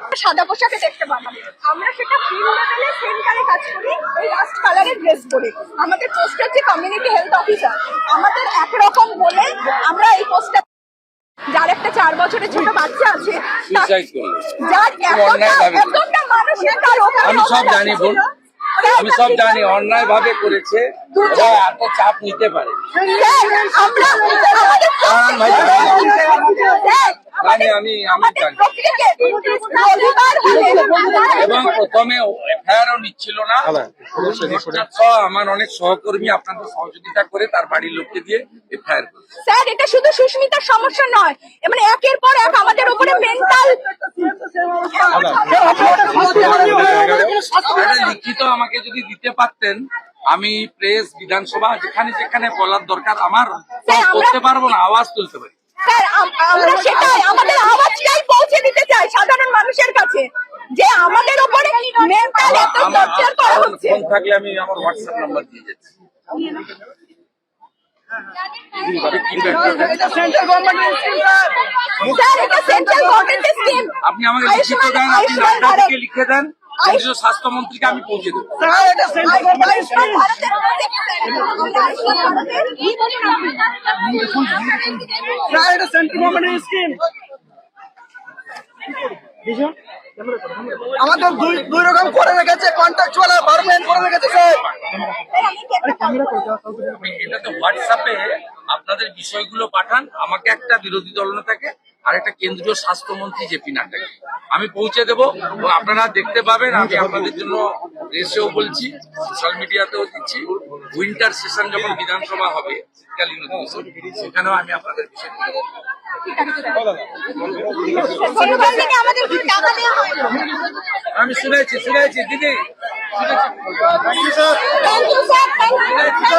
সাদা পোশাকে দেখতে পাবেন আমরা সেটা ফিল লেভেলে সেন্টারে কাজ করি ওই লাস্ট কালারের ড্রেস পরে আমাদের পোস্ট হচ্ছে কমিউনিটি হেলথ অফিসার আমাদের একরকম বলে আমরা এই পোস্টটা যার একটা চার বছরের ছোট বাচ্চা আছে। যার এতটা। এতটা মানুষের তার ওখানে আমি সব জানি আমি সব জানি অন্যায় ভাবে করেছে এত চাপ নিতে পারে। নিচ্ছিল না। আমার অনেক সহকর্মী আপনাদের সহযোগিতা করে তার বাড়ির লোককে দিয়ে এফআইআর স্যার, এটা শুধু সুস্মিতার সমস্যা নয়। মানে একের পর এক আমাদের উপরে মেন্টাল লিখিত আমাকে যদি দিতে পারতেন আমি প্রেস বিধানসভা যেখানে যেখানে বলার দরকার আমার করতে পারব না আওয়াজ তুলতে পারি। আমরা সেটাই আমাদের আওয়াজটাই পৌঁছে দিতে চাই সাধারণ মানুষের কাছে যে আমাদের উপরে মেন্টাল এত আমার টর্চার করা হচ্ছে। ফোন থাকলে আমি আমার হোয়াটসঅ্যাপ নাম্বার দিয়ে যাচ্ছি। আপনি আমাকে লিখিত দেন আপনি লিখে দেন। কেন্দ্রীয় স্বাস্থ্যমন্ত্রীকে আমি পৌঁছে দেবো। ভারতের আমরা আয়ুষ্মান ভারতের আমাদের দুই দুই রকম করে রেখেছে কন্ট্রাকচুয়াল আর পারমানেন্ট করে রেখেছে স্যার। এটা তো হোয়াটসঅ্যাপে আপনাদের বিষয়গুলো পাঠান আমাকে একটা বিরোধী দলনেতাকে আর একটা কেন্দ্রীয় স্বাস্থ্যমন্ত্রী জেপি নাড্ডাকে আমি পৌঁছে দেবো এবং আপনারা দেখতে পাবেন আমি আপনাদের জন্য রেসেও বলছি সোশ্যাল মিডিয়াতেও দিচ্ছি। উইন্টার সেশন যখন বিধানসভা হবে সেখানেও আমি আপনাদের বিষয় আমি শুনেছি শুনেছি দিদি শুনেছি।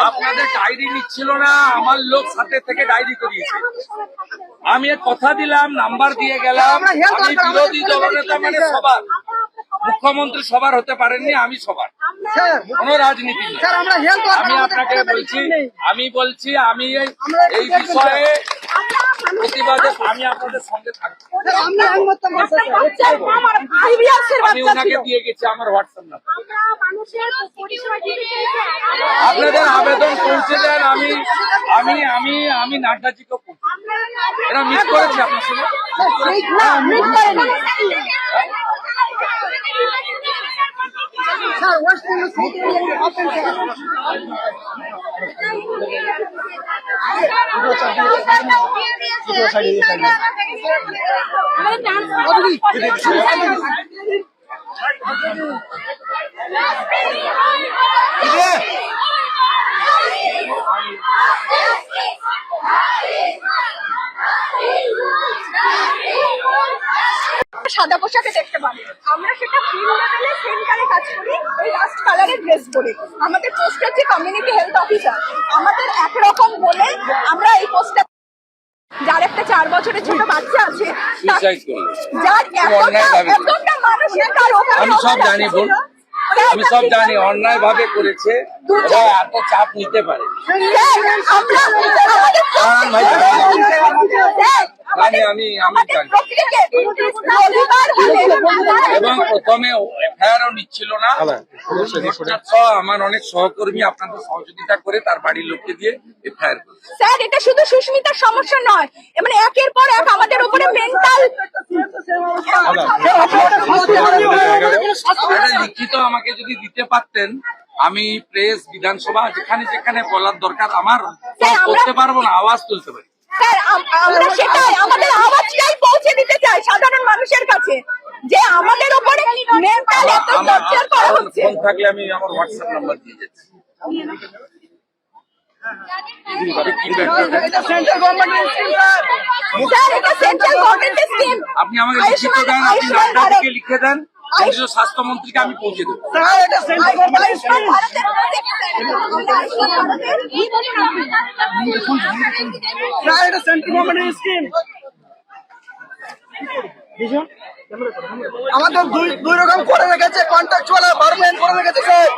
আপনাদের ডায়েরি নিচ্ছিল না আমার লোক সাথে থেকে ডায়েরি করিয়েছে। আমি কথা দিলাম নাম্বার দিয়ে গেলাম আমি বিরোধী দলনেতা মানে সবার মুখ্যমন্ত্রী সবার হতে পারেননি আমি সবার। কোন রাজনীতি আমি আপনাকে বলছি আমি বলছি আমি এই- এই বিষয়ে আমি আপনাদের সঙ্গে থাকব আমরা একমত আমার আইবিএসের আমি বাচ্চা ওনাকে দিয়ে গেছি আমার হোয়াটসঅ্যাপ নাম্বার আমরা মানুষের পরিষেবা দিতে আপনাদের আবেদন পৌঁছে দেন আমি আমি আমি আমি নাড্ডাজিকে পৌঁছে এরা মিস করেছে আপনার সঙ্গে না মিস করেনি স্যার ওয়েস্ট বেঙ্গল সাদা পোশাকে দেখতে পাবেন আমরা সেটা ফিল্ড লেভেলে সেন্টারে কাজ করি, ওই লাস্ট কালারের ড্রেস পরে আমাদের পোস্ট হচ্ছে কমিউনিটি হেলথ অফিসার একরকম বলে আমরা এই পোস্টটা যার একটা চার বছরের ছোট বাচ্চা আছে। যার এতটা মানুষের তার ওখানে আমি সব জানি বল আমি সব জানি অন্যায় ভাবে করেছে। এত চাপ নিতে পারে আমরা এবং প্রথমে এফআইআরও নিচ্ছিল না। অনেক সহকর্মী আপনাদের সহযোগিতা করে তার বাড়ির লোককে দিয়ে এফআইআর স্যার এটা শুধু সুস্মিতার সমস্যা নয় মানে একের পর এক আমাদের উপরে মেন্টাল লিখিত আমাকে যদি দিতে পারতেন আমি প্রেস বিধানসভা যেখানে যেখানে বলার দরকার আমার করতে পারব না আওয়াজ তুলতে পারি। স্যার আমরা সেটাই আমাদের আওয়াজটাই পৌঁছে দিতে চাই সাধারণ মানুষের কাছে? যে আমাদের উপরে মেন্টাল এত টর্চার করা হচ্ছে। ফোন থাকলে আমি আমার হোয়াটসঅ্যাপ নাম্বার দিয়ে যাচ্ছি এটা সেন্ট্রাল গভর্নমেন্টের স্কিম স্যার স্যার এটা সেন্ট্রাল গভর্নমেন্টের স্কিম আপনি আমাকে লিখিত দেন আপনি লিখে দেন কেন্দ্রীয় স্বাস্থ্যমন্ত্রীকে আমি পৌঁছে দেবো স্যার এটা সেন্ট্রাল গভর্নমেন্টের আয়ুষ্মান স্কিম ভারতের project, স্যার। এটা সেন্ট্রাল গভর্নমেন্টের স্কিম আমাদের দুই দুই রকম করে রেখেছে কন্ট্রাকচুয়াল আর পার্মানেন্ট করে রেখেছে স্যার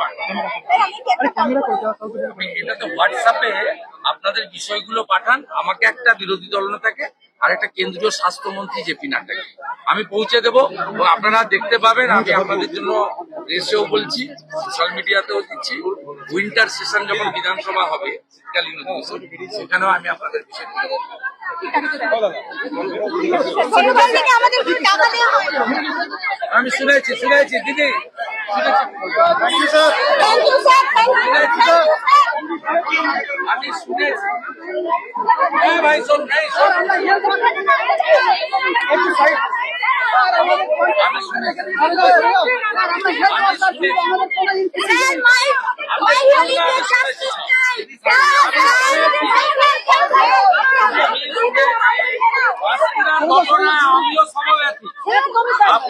এটা তো হোয়াটসঅ্যাপে আপনাদের বিষয়গুলো পাঠান আমাকে একটা বিরোধী দলনেতাকে আর একটা কেন্দ্রীয় স্বাস্থ্যমন্ত্রী জেপি নাড্ডাকে আমি পৌঁছে দেবো এবং আপনারা দেখতে পাবেন আমি আপনাদের জন্য রেসেও বলছি সোশ্যাল মিডিয়াতেও দিচ্ছি। উইন্টার সেশন যখন বিধানসভা হবে শীতকালীন সেখানেও আমি আপনাদের না আমি শুনেছি শুনেছি দিদি। শুনেছি। আমি শুনেছি হ্যাঁ ভাই শোন ভাই শোন আমি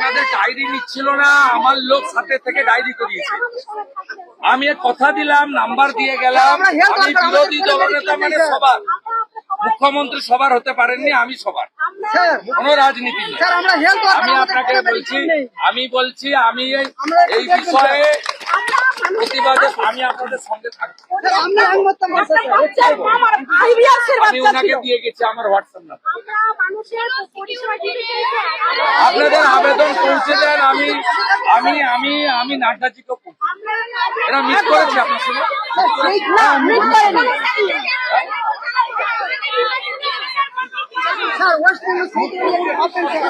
আপনাদের ডায়েরি নিচ্ছিল না আমার লোক সাথে থেকে ডায়েরি করিয়েছে। আমি কথা দিলাম নাম্বার দিয়ে গেলাম আমি বিরোধী দলনেতা মানে সবার। মুখ্যমন্ত্রী সবার হতে পারেননি আমি সবার। কোন রাজনীতি আমি আপনাকে বলছি আমি বলছি আমি এই- বিষয়ে আমি আপনাদের সঙ্গে থাকব। আমরা আমি ওনাকে দিয়ে গেছি আমার হোয়াটসঅ্যাপ নাম্বার। আমরা মানুষের পরিষেবা দিতে আপনাদের আবেদন পৌঁছে দেন আমি আমি আমি আমি নাড্ডাজিকে পৌঁছে এরা মিস করেছে আপনার সঙ্গে। না মিট করেনি sir West Bengal South Indian open sir